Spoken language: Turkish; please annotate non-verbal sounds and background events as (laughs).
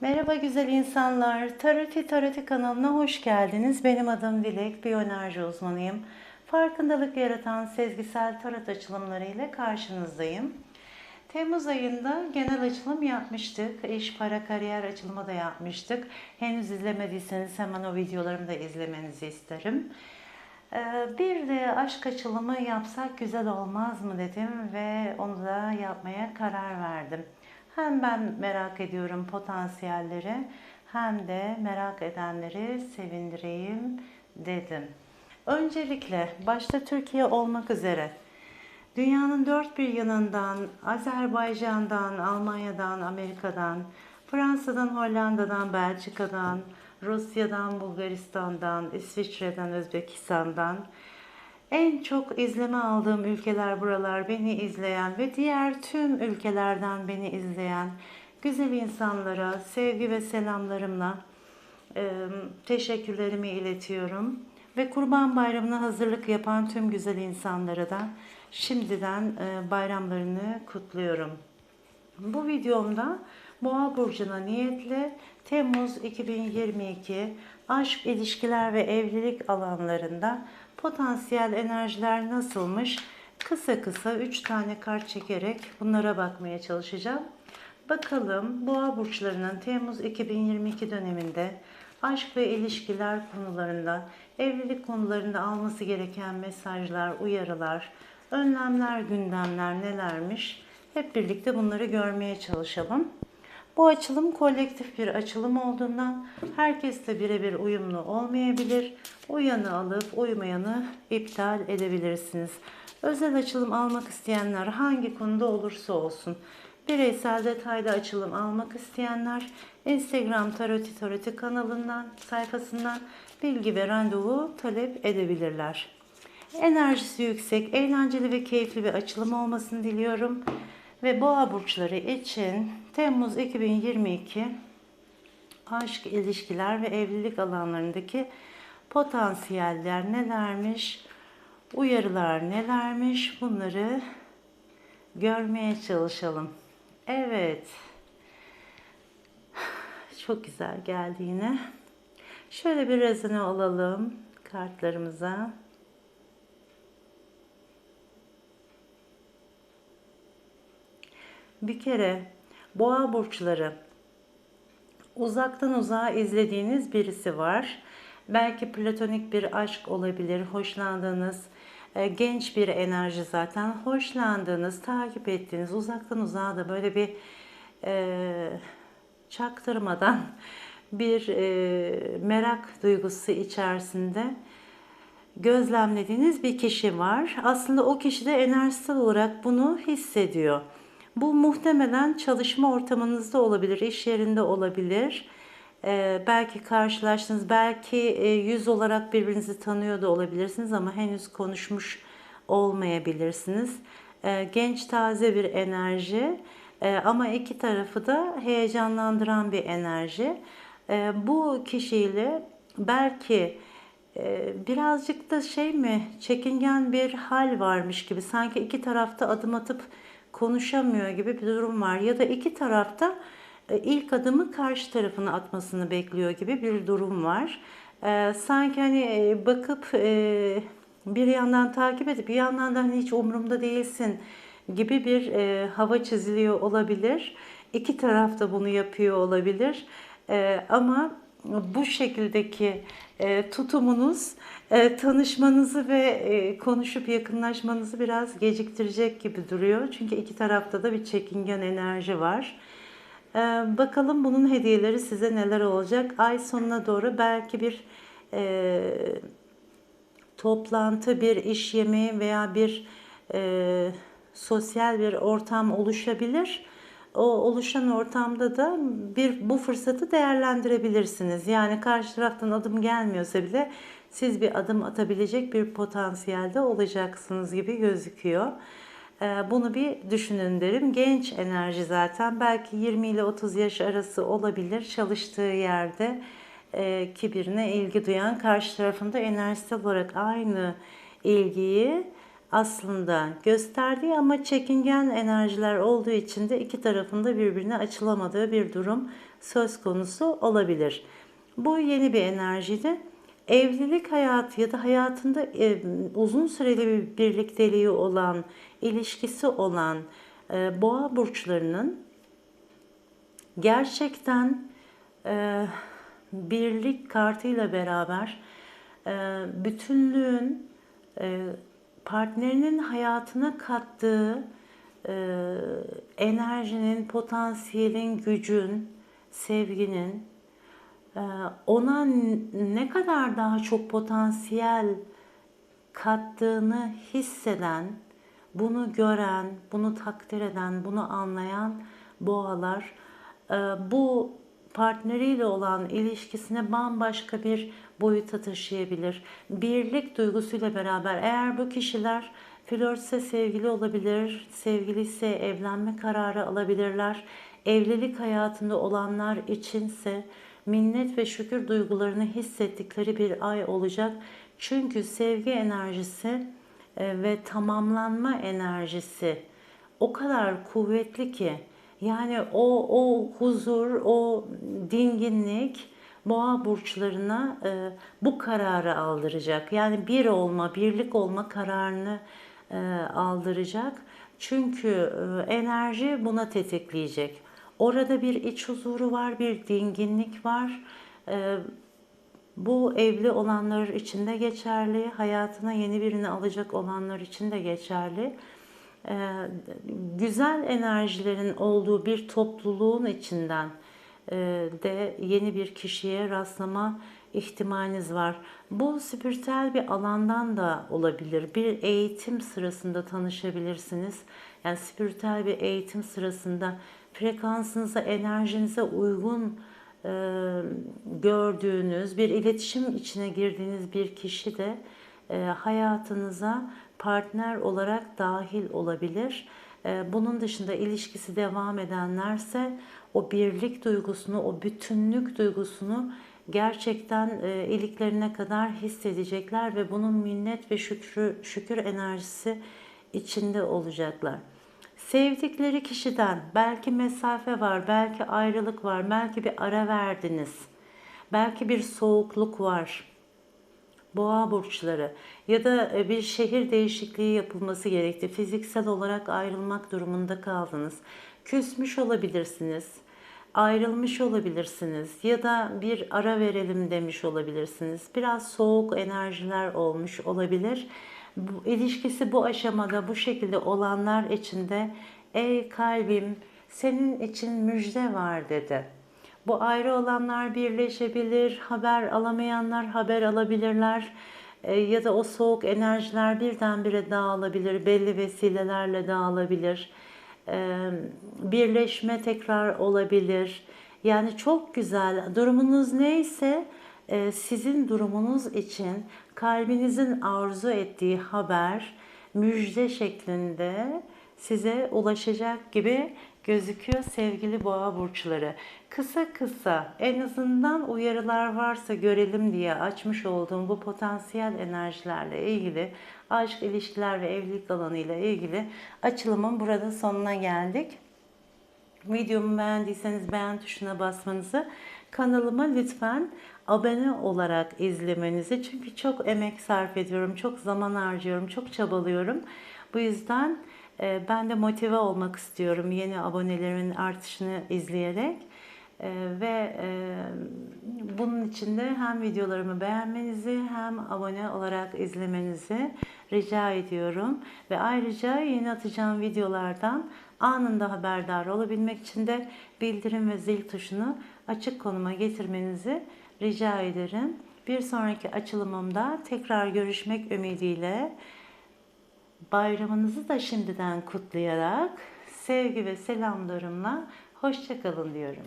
Merhaba güzel insanlar. Taroti Taroti kanalına hoş geldiniz. Benim adım Dilek, biyoenerji uzmanıyım. Farkındalık yaratan sezgisel tarot açılımları ile karşınızdayım. Temmuz ayında genel açılım yapmıştık. İş, para, kariyer açılımı da yapmıştık. Henüz izlemediyseniz hemen o videolarımı da izlemenizi isterim. Ee, Bir de aşk açılımı yapsak güzel olmaz mı dedim ve onu da yapmaya karar verdim. Hem ben merak ediyorum potansiyelleri hem de merak edenleri sevindireyim dedim. Öncelikle başta Türkiye olmak üzere dünyanın dört bir yanından, Azerbaycan'dan, Almanya'dan, Amerika'dan, Fransa'dan, Hollanda'dan, Belçika'dan, Rusya'dan, Bulgaristan'dan, İsviçre'den, Özbekistan'dan, en çok izleme aldığım ülkeler buralar beni izleyen ve diğer tüm ülkelerden beni izleyen güzel insanlara sevgi ve selamlarımla e, teşekkürlerimi iletiyorum. Ve Kurban Bayramı'na hazırlık yapan tüm güzel insanlara da şimdiden e, bayramlarını kutluyorum. Bu videomda Boğa burcuna niyetle Temmuz 2022 aşk, ilişkiler ve evlilik alanlarında potansiyel enerjiler nasılmış? Kısa kısa 3 tane kart çekerek bunlara bakmaya çalışacağım. Bakalım Boğa burçlarının Temmuz 2022 döneminde aşk ve ilişkiler konularında, evlilik konularında alması gereken mesajlar, uyarılar, önlemler, gündemler nelermiş? Hep birlikte bunları görmeye çalışalım. Bu açılım kolektif bir açılım olduğundan herkesle birebir uyumlu olmayabilir. Uyanı alıp uymayanı iptal edebilirsiniz. Özel açılım almak isteyenler hangi konuda olursa olsun bireysel detaylı açılım almak isteyenler Instagram Taroti Taroti kanalından, sayfasından bilgi ve randevu talep edebilirler. Enerjisi yüksek, eğlenceli ve keyifli bir açılım olmasını diliyorum. Ve boğa burçları için Temmuz 2022 aşk, ilişkiler ve evlilik alanlarındaki potansiyeller nelermiş, uyarılar nelermiş bunları görmeye çalışalım. Evet. Çok güzel geldi yine. Şöyle bir rezone alalım kartlarımıza. Bir kere boğa burçları uzaktan uzağa izlediğiniz birisi var. Belki platonik bir aşk olabilir, hoşlandığınız e, genç bir enerji zaten. Hoşlandığınız, takip ettiğiniz, uzaktan uzağa da böyle bir e, çaktırmadan (laughs) bir e, merak duygusu içerisinde gözlemlediğiniz bir kişi var. Aslında o kişi de enerjisel olarak bunu hissediyor. Bu muhtemelen çalışma ortamınızda olabilir, iş yerinde olabilir. Ee, belki karşılaştınız, belki e, yüz olarak birbirinizi tanıyor da olabilirsiniz ama henüz konuşmuş olmayabilirsiniz. Ee, genç, taze bir enerji ee, ama iki tarafı da heyecanlandıran bir enerji. Ee, bu kişiyle belki e, birazcık da şey mi, çekingen bir hal varmış gibi, sanki iki tarafta adım atıp konuşamıyor gibi bir durum var. Ya da iki tarafta e, ilk adımı karşı tarafına atmasını bekliyor gibi bir durum var. E, sanki hani e, bakıp bir yandan takip edip bir yandan da hani hiç umurumda değilsin gibi bir hava çiziliyor olabilir. İki taraf da bunu yapıyor olabilir. Ama bu şekildeki tutumunuz e, tanışmanızı ve e, konuşup yakınlaşmanızı biraz geciktirecek gibi duruyor. Çünkü iki tarafta da bir çekingen enerji var. E, bakalım bunun hediyeleri size neler olacak. Ay sonuna doğru belki bir e, toplantı, bir iş yemeği veya bir e, sosyal bir ortam oluşabilir o oluşan ortamda da bir bu fırsatı değerlendirebilirsiniz. Yani karşı taraftan adım gelmiyorsa bile siz bir adım atabilecek bir potansiyelde olacaksınız gibi gözüküyor. Ee, bunu bir düşünün derim. Genç enerji zaten belki 20 ile 30 yaş arası olabilir. Çalıştığı yerde e, kibirine ilgi duyan karşı tarafında enerjisel olarak aynı ilgiyi aslında gösterdiği ama çekingen enerjiler olduğu için de iki tarafında birbirine açılamadığı bir durum söz konusu olabilir. Bu yeni bir enerjide evlilik hayatı ya da hayatında uzun süreli bir birlikteliği olan, ilişkisi olan boğa burçlarının gerçekten birlik kartıyla beraber bütünlüğün partnerinin hayatına kattığı enerjinin, potansiyelin, gücün, sevginin ona ne kadar daha çok potansiyel kattığını hisseden, bunu gören, bunu takdir eden, bunu anlayan boğalar e, bu partneriyle olan ilişkisine bambaşka bir boyuta taşıyabilir. Birlik duygusuyla beraber eğer bu kişiler flörtse sevgili olabilir, sevgili ise evlenme kararı alabilirler. Evlilik hayatında olanlar içinse minnet ve şükür duygularını hissettikleri bir ay olacak. Çünkü sevgi enerjisi e, ve tamamlanma enerjisi o kadar kuvvetli ki yani o o huzur, o dinginlik boğa burçlarına e, bu kararı aldıracak. Yani bir olma, birlik olma kararını e, aldıracak. Çünkü e, enerji buna tetikleyecek. Orada bir iç huzuru var, bir dinginlik var. E, bu evli olanlar için de geçerli, hayatına yeni birini alacak olanlar için de geçerli. Ee, güzel enerjilerin olduğu bir topluluğun içinden e, de yeni bir kişiye rastlama ihtimaliniz var. Bu spiritüel bir alandan da olabilir. Bir eğitim sırasında tanışabilirsiniz. Yani spiritüel bir eğitim sırasında frekansınıza, enerjinize uygun e, gördüğünüz, bir iletişim içine girdiğiniz bir kişi de e, hayatınıza partner olarak dahil olabilir. E, bunun dışında ilişkisi devam edenlerse o birlik duygusunu, o bütünlük duygusunu gerçekten e, iliklerine kadar hissedecekler ve bunun minnet ve şükrü, şükür enerjisi içinde olacaklar. Sevdikleri kişiden belki mesafe var, belki ayrılık var, belki bir ara verdiniz. Belki bir soğukluk var boğa burçları ya da e, bir şehir değişikliği yapılması gerekti. Fiziksel olarak ayrılmak durumunda kaldınız. Küsmüş olabilirsiniz. Ayrılmış olabilirsiniz ya da bir ara verelim demiş olabilirsiniz. Biraz soğuk enerjiler olmuş olabilir. Bu, ilişkisi bu aşamada bu şekilde olanlar için de ey kalbim senin için müjde var dedi. Bu ayrı olanlar birleşebilir, haber alamayanlar haber alabilirler e, ya da o soğuk enerjiler birdenbire dağılabilir, belli vesilelerle dağılabilir. E, birleşme tekrar olabilir. Yani çok güzel. Durumunuz neyse sizin durumunuz için kalbinizin arzu ettiği haber müjde şeklinde size ulaşacak gibi gözüküyor sevgili boğa burçları. Kısa kısa en azından uyarılar varsa görelim diye açmış olduğum bu potansiyel enerjilerle ilgili aşk, ilişkiler ve evlilik alanıyla ilgili açılımın burada sonuna geldik. Videomu beğendiyseniz beğen tuşuna basmanızı, kanalıma lütfen abone olarak izlemenizi çünkü çok emek sarf ediyorum, çok zaman harcıyorum, çok çabalıyorum. Bu yüzden e, ben de motive olmak istiyorum yeni abonelerimin artışını izleyerek. E, ve e, bunun için de hem videolarımı beğenmenizi hem abone olarak izlemenizi rica ediyorum. Ve ayrıca yeni atacağım videolardan anında haberdar olabilmek için de bildirim ve zil tuşunu açık konuma getirmenizi rica ederim. Bir sonraki açılımımda tekrar görüşmek ümidiyle bayramınızı da şimdiden kutlayarak sevgi ve selamlarımla hoşçakalın diyorum.